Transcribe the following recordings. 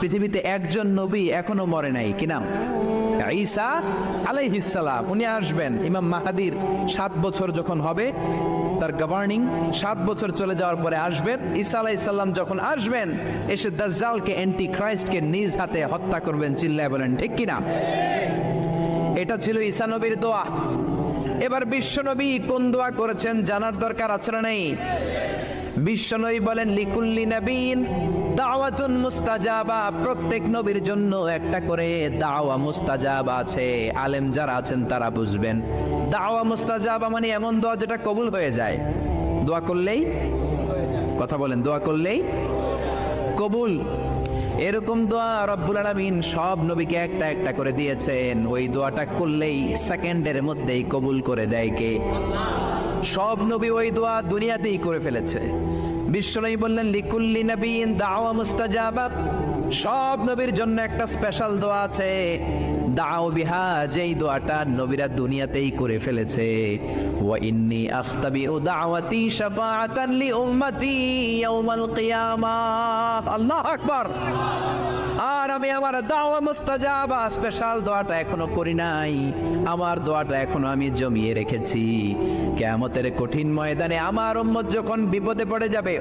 পৃথিবীতে একজন নবী এখনও মরে নাই। কি নাম? ঈসা আলাইহিসসালাম উনি আসবেন, ইমাম মাহাদির সাত বছর যখন হবে, তার গভর্নিং সাত বছর চলে যাওয়ার পরে আসবেন। ঈসা আলাইসাল্লাম যখন আসবেন, এসে দাজ্জালকে অ্যান্টি ক্রাইস্টকে নিজ হাতে হত্যা করবেন, চিল্লায় বলেন, ঠিক কিনা এটা ছিল ঈসা নবীর দোয়া। এবার বিশ্বনবী কোন দোয়া করেছেন জানার দরকার আছে না নেই? বিশ্বনবী বলেন, লিকুল্লি নবীন, দাওয়াতুন মুস্তাজাবা। প্রত্যেক নবীর জন্য একটা করে দাওয়া মুস্তাজাবা আছে। আলেম যারা আছেন, তারা বুঝবেন। দাওয়া মুস্তাজাবা মানে এমন দোয়া যেটা কবুল হয়ে যায়। দোয়া করলেই, কথা বলেন, দোয়া করলেই কবুল। এরকম দোয়া রব্বুল আলামিন সব নবীকে একটা একটা করে দিয়েছেন। ওই দোয়াটা করলেই সেকেন্ডের মধ্যেই কবুল করে দেয় কে? সব নবী ওই দোয়া দুনিয়াতেই করে ফেলেছে। বিশ্বনবী বললেন, লিকুল্লি নবীন দাওয়া মুস্তাজাবা। সব নবীর জন্য একটা স্পেশাল দোয়া আছে। দাও বিহা, যেই দোয়াটা নবীরা দুনিয়াতেই করে ফেলেছে। ওয়া ইন্নি আখতাবি ও দাওয়াতি শাফাআতান লি উম্মতি ইয়াউমাল কিয়ামাহ আল্লাহ আকবার। আর আমি আমার দাওয়া মুস্তাজাবা স্পেশাল দোয়াটা এখনও করি নাই। আমার দোয়াটা এখনও আমি জমিয়ে রেখেছি। কেয়ামতের কঠিন ময়দানে আমার উম্মত যখন বিপদে পড়ে যাবে,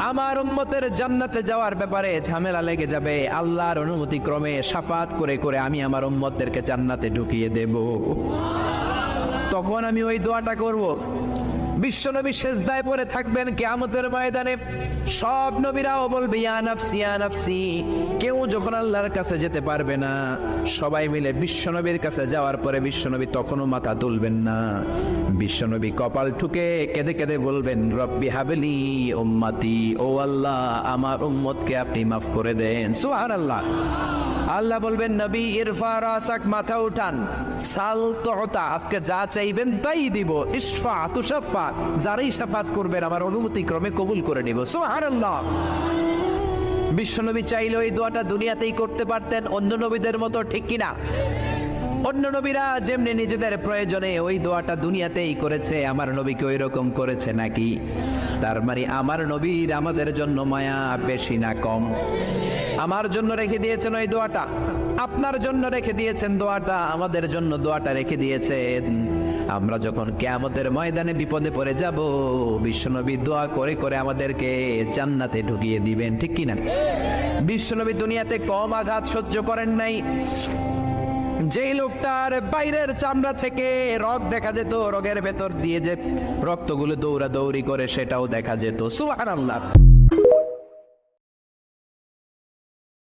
আমার উম্মতের জান্নাতে যাওয়ার ব্যাপারে ঝামেলা লেগে যাবে। আল্লাহর অনুমতি ক্রমে সাফাত করে করে আমি আমার উম্মতদেরকে জান্নাতে ঢুকিয়ে দেব। তখন আমি ওই দোয়াটা করব। বিশ্বনবী শেষদায় পরে থাকবেন কেয়ামতের ময়দানে। সব নবীরাও বলবে, ইয়া নাফসি ইয়া নাফসি। কেউ যখন আল্লাহর কাছে যেতে পারবে না, সবাই মিলে বিশ্বনবীর কাছে যাওয়ার পরে বিশ্বনবী তখনও মাথা তুলবেন না। বিশ্বনবী কপাল ঠুকে কেঁদে কেঁদে বলবেন, রব্বি হাবেলি উম্মাতি। ও আল্লাহ, আমার উম্মতকে আপনি মাফ করে দেন। সুবহানাল্লাহ। আল্লাহ বলবেন, নবী, ইরফা, রাসাক, মাথা উঠান। সাল তোতা আজকে যা চাইবেন তাই দিব। ইসফা তুষাফা যারাই সাফাত করবেন, আমার অনুমতি ক্রমে কবুল করে নিব। সুবহানাল্লাহ। বিশ্বনবী চাইলে ওই দোয়াটা দুনিয়াতেই করতে পারতেন, অন্য নবীদের মতো ঠিক কিনা? অন্য নবীরা যেমনি নিজেদের প্রয়োজনে ওই দোয়াটা দুনিয়াতেই করেছে, আমার নবীকে ওই রকম করেছে নাকি? তার মানে আমার নবীর আমাদের জন্য মায়া বেশি না কম। আমার জন্য রেখে দিয়েছেন ওই দোয়াটা। আপনার জন্য রেখে দিয়েছেন দোয়াটা, আমাদের জন্য দোয়াটা রেখে দিয়েছেন। আমরা যখন কেয়ামতের ময়দানে বিপদে পড়ে যাব, বিশ্বনবী দোয়া করে করে আমাদেরকে জান্নাতে ঢুকিয়ে দিবেন, ঠিক কিনা? বিশ্বনবী দুনিয়াতে কম আঘাত সহ্য করেন নাই। যেই লোকটার বাইরের চামড়া থেকে রক দেখা যেত, রগের ভেতর দিয়ে যে রক্তগুলো দৌড়া দৌড়ি করে সেটাও দেখা যেত। সুবহানাল্লাহ।